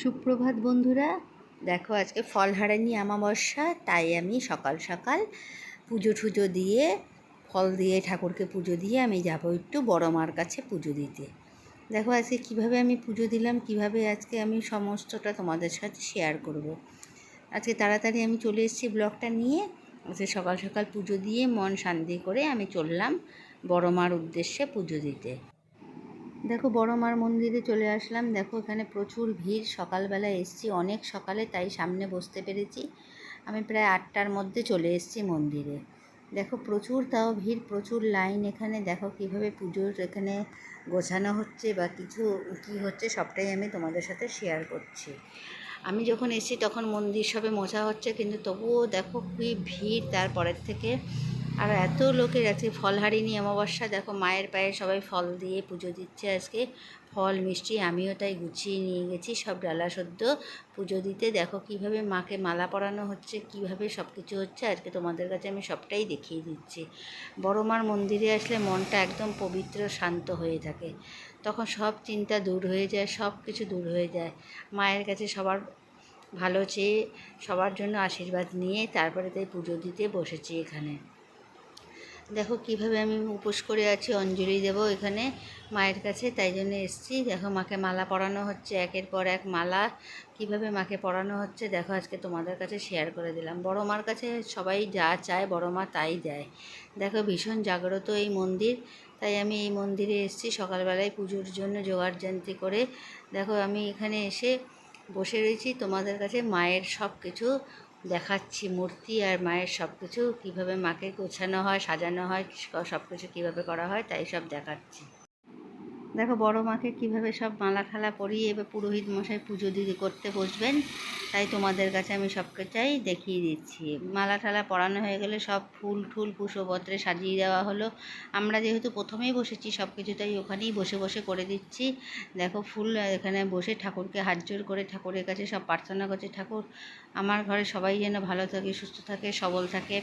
সুপ্রভাত বন্ধুরা। দেখো আজকে ফল হারানি অমাবস্যা, তাই আমি সকাল সকাল পুজো টুজো দিয়ে, ফল দিয়ে, ঠাকুরকে পুজো দিয়ে আমি যাব একটু বড় মার কাছে পুজো দিতে। দেখো আজকে কীভাবে আমি পুজো দিলাম, কীভাবে আজকে আমি সমস্তটা তোমাদের সাথে শেয়ার করব। আজকে তাড়াতাড়ি আমি চলে এসেছি ব্লগটা নিয়ে। আজকে সকাল সকাল পুজো দিয়ে মন শান্তি করে আমি চললাম বড় মার উদ্দেশ্যে পুজো দিতে। দেখো বড় মার মন্দিরে চলে আসলাম। দেখো এখানে প্রচুর ভিড়। সকালবেলা এসছি অনেক সকালে, তাই সামনে বসতে পেরেছি। আমি প্রায় আটটার মধ্যে চলে এসেছি মন্দিরে। দেখো প্রচুর তাও ভিড়, প্রচুর লাইন এখানে। দেখো কীভাবে পুজোর এখানে গোছানো হচ্ছে বা কিছু কি হচ্ছে, সবটাই আমি তোমাদের সাথে শেয়ার করছি। আমি যখন এসেছি তখন মন্দির সবে মোছা হচ্ছে, কিন্তু তবুও দেখো কি ভিড়। তারপরের থেকে আর এত লোকের আজকে ফল হারিনি অমাবস্যা। দেখো মায়ের পায়ে সবাই ফল দিয়ে পুজো দিচ্ছে আজকে। ফল, মিষ্টি, আমিও তাই গুছিয়ে নিয়ে গেছি, সব ডালা সদ্য পুজো দিতে। দেখো কীভাবে মাকে মালা পরানো হচ্ছে, কীভাবে সব কিছু হচ্ছে, আজকে তোমাদের কাছে আমি সবটাই দেখিয়ে দিচ্ছি। বড় মার মন্দিরে আসলে মনটা একদম পবিত্র, শান্ত হয়ে থাকে। তখন সব চিন্তা দূর হয়ে যায় সব কিছু দূর হয়ে যায়। মায়ের কাছে সবার ভালো চেয়ে, সবার জন্য আশীর্বাদ নিয়ে তারপরে তাই পুজো দিতে বসেছি এখানে। দেখো কীভাবে আমি উপোস করে আছি, অঞ্জলি দেব এখানে মায়ের কাছে, তাই জন্য এসছি। দেখো মাকে মালা পরানো হচ্ছে, একের পর এক মালা। কীভাবে মাকে পরানো হচ্ছে দেখো, আজকে তোমাদের কাছে শেয়ার করে দিলাম। বড় মার কাছে সবাই যা চায়, বড় মা তাই দেয়। দেখো ভীষণ জাগ্রত এই মন্দির, তাই আমি এই মন্দিরে এসেছি সকালবেলায় পুজোর জন্য জোগাড় জান্তি করে। দেখো আমি এখানে এসে বসে রয়েছি, তোমাদের কাছে মায়ের সব কিছু দেখাচ্ছি মূর্তি আর মায়ের সব কিছু কীভাবে মাকে গোছানো হয়, সাজানো হয় সব কিছু কীভাবে করা হয়, তাই সব দেখাচ্ছি। দেখো বড় মাকে কীভাবে সব মালা ঠালা পরিয়ে এবার পুরোহিত মশাই পুজো দিদি করতে বসবেন, তাই তোমাদের কাছে আমি সব কিছুই দেখিয়ে দিচ্ছি। মালা ঠালা পরানো হয়ে গেলে সব ফুল ঠুল পুষ্পপত্রে সাজিয়ে দেওয়া হলো। আমরা যেহেতু প্রথমেই বসেছি সব কিছু তাই ওখানেই বসে বসে করে দিচ্ছি। দেখো ফুল এখানে বসে ঠাকুরকে হাত জোর করে ঠাকুরের কাছে সব প্রার্থনা করছে, ঠাকুর, আমার ঘরে সবাই যেন ভালো থাকে, সুস্থ থাকে, সবল থাকে,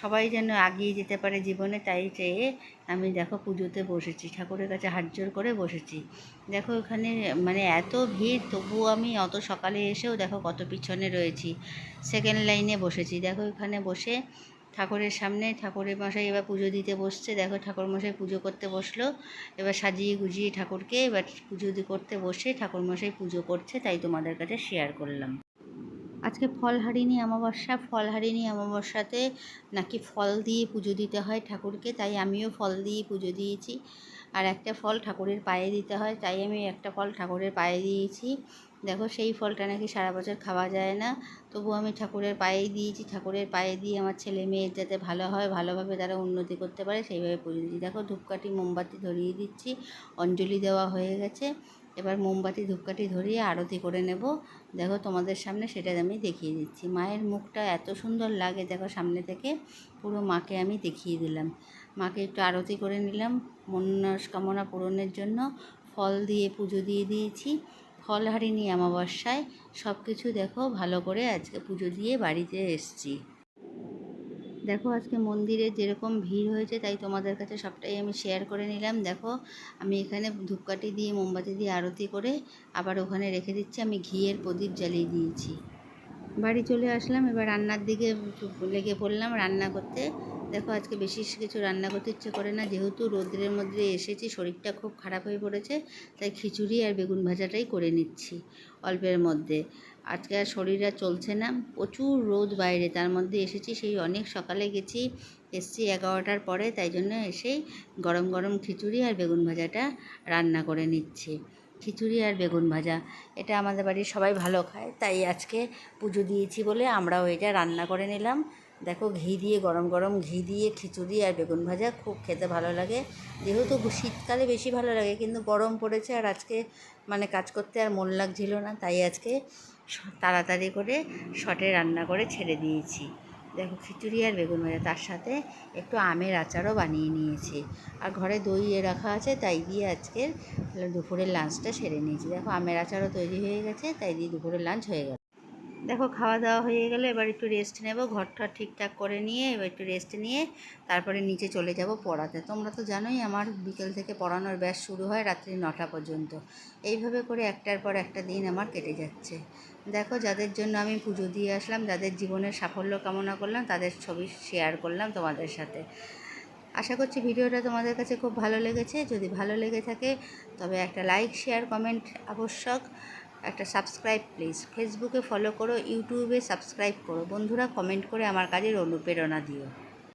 সবাই যেন আগিয়ে যেতে পারে জীবনে তাই চেয়ে আমি দেখো পুজোতে বসেছি, ঠাকুরের কাছে হাত জোর করে বসেছি। দেখো এখানে মানে এত ভিড়, তবুও আমি অত সকালে এসেও দেখো কত পিছনে রয়েছি। সেকেন্ড লাইনে বসেছি। দেখো এখানে বসে ঠাকুরের সামনে, ঠাকুরের মশাই এবার পুজো দিতে বসছে। দেখো ঠাকুর মশাই পুজো করতে বসল। এবার সাজিয়ে গুজিয়ে ঠাকুরকে এবার পুজো করতে বসে ঠাকুর মশাই পুজো করছে, তাই তোমাদের কাছে শেয়ার করলাম। আজকে ফল হারিনি, অমাবস্যা ফলহারিণী অমাবস্যাতে নাকি ফল দিয়ে পুজো দিতে হয় ঠাকুরকে, তাই আমিও ফল দিয়ে পুজো দিয়েছি। আর একটা ফল ঠাকুরের পায়ে দিতে হয়, তাই আমি একটা ফল ঠাকুরের পায়ে দিয়েছি। দেখো সেই ফলটা নাকি সারা বছর খাওয়া যায় না। তবু আমি ঠাকুরের পায়েই দিয়েছি, ঠাকুরের পায়ে দিয়ে আমার ছেলে মেয়ের যাতে ভালো হয়, ভালোভাবে তারা উন্নতি করতে পারে সেইভাবে পুজো দিচ্ছি। দেখো ধূপকাঠি, মোমবাতি ধরিয়ে দিচ্ছি, অঞ্জলি দেওয়া হয়ে গেছে। এবার মোমবাতি, ধূপকাঠি ধরিয়ে আরতি করে নেব। দেখো তোমাদের সামনে সেটা আমি দেখিয়ে দিচ্ছি। মায়ের মুখটা এত সুন্দর লাগে দেখো সামনে থেকে, পুরো মাকে আমি দেখিয়ে দিলাম। মাকে একটু আরতি করে নিলাম। মনস্কামনা পূরণের জন্য ফল দিয়ে পুজো দিয়ে দিয়েছি। ফল হারিনি অমাবস্যায় সব কিছু দেখো, ভালো করে আজকে পুজো দিয়ে বাড়িতে এসছি। দেখো আজকে মন্দিরে যেরকম ভিড় হয়েছে, তাই তোমাদের কাছে সবটাই আমি শেয়ার করে নিলাম। দেখো, আমি এখানে ধূপকাঠি দিয়ে, মোমবাতি দিয়ে আরতি করে আবার ওখানে রেখে দিচ্ছি। আমি ঘিয়ের প্রদীপ জ্বালিয়ে দিয়েছি। বাড়ি চলে আসলাম, এবার রান্নার দিকে লেগে পড়লাম। রান্না করতে দেখো, আজকে বেশি কিছু রান্না করতে ইচ্ছে করে না। যেহেতু রোদ্রের মধ্যে এসেছি, শরীরটা খুব খারাপ হয়ে পড়েছে, তাই খিচুড়ি আর বেগুন ভাজাটাই করে নিচ্ছি অল্পের মধ্যে। আজকে আর শরীর আর চলছে না, প্রচুর রোদ বাইরে, তার মধ্যে এসেছি। সেই অনেক সকালে গেছি, এসছি এগারোটার পরে, তাই জন্য এসেই গরম গরম খিচুড়ি আর বেগুন ভাজাটা রান্না করে নিচ্ছি। খিচুড়ি আর বেগুন ভাজা, এটা আমাদের বাড়ির সবাই ভালো খায়, তাই আজকে পুজো দিয়েছি বলে আমরাও এটা রান্না করে নিলাম। দেখো, ঘি দিয়ে, গরম গরম ঘি দিয়ে খিচুড়ি আর বেগুন ভাজা খুব খেতে ভালো লাগে। যেহেতু শীতকালে বেশি ভালো লাগে, কিন্তু গরম পড়েছে আর আজকে মানে কাজ করতে আর মন লাগছিল না, তাই আজকে তাড়াতাড়ি করে শটে রান্না করে ছেড়ে দিয়েছি। দেখো, খিচুড়ি আর বেগুন ভাজা, তার সাথে একটু আমের আচারও বানিয়ে নিয়েছি। আর ঘরে দই রাখা আছে, তাই দিয়ে আজকের দুপুরের লাঞ্চটা সেরে নিয়েছি। দেখো, আমের আচারও তৈরি হয়ে গেছে, তাই দিয়ে দুপুরের লাঞ্চ হয়ে গেল। দেখো খাওয়া দাওয়া হয়ে গেলে। এবার একটু রেস্ট নেব। ঘরটা ঠিকঠাক করে নিয়ে এবার একটু রেস্ট নিয়ে তারপরে নিচে চলে যাব পড়াতে। তোমরা তো জানোই আমার বিকেল থেকে পড়ানোর ব্যাস শুরু হয় রাত্রি নটা পর্যন্ত। এইভাবে করে একটার পর একটা দিন আমার কেটে যাচ্ছে। দেখো, যাদের জন্য আমি পুজো দিয়ে আসলাম, যাদের জীবনের সাফল্য কামনা করলাম, তাদের ছবি শেয়ার করলাম তোমাদের সাথে। আশা করছি ভিডিওটা তোমাদের কাছে খুব ভালো লেগেছে। যদি ভালো লেগে থাকে, তবে একটা লাইক শেয়ার কমেন্ট আবশ্যক। একটা সাবস্ক্রাইব প্লিজ ফেসবুকে ফলো করো ইউটিউবে সাবস্ক্রাইব করো। বন্ধুরা কমেন্ট করে আমার কাজের অনুপ্রেরণা দিও।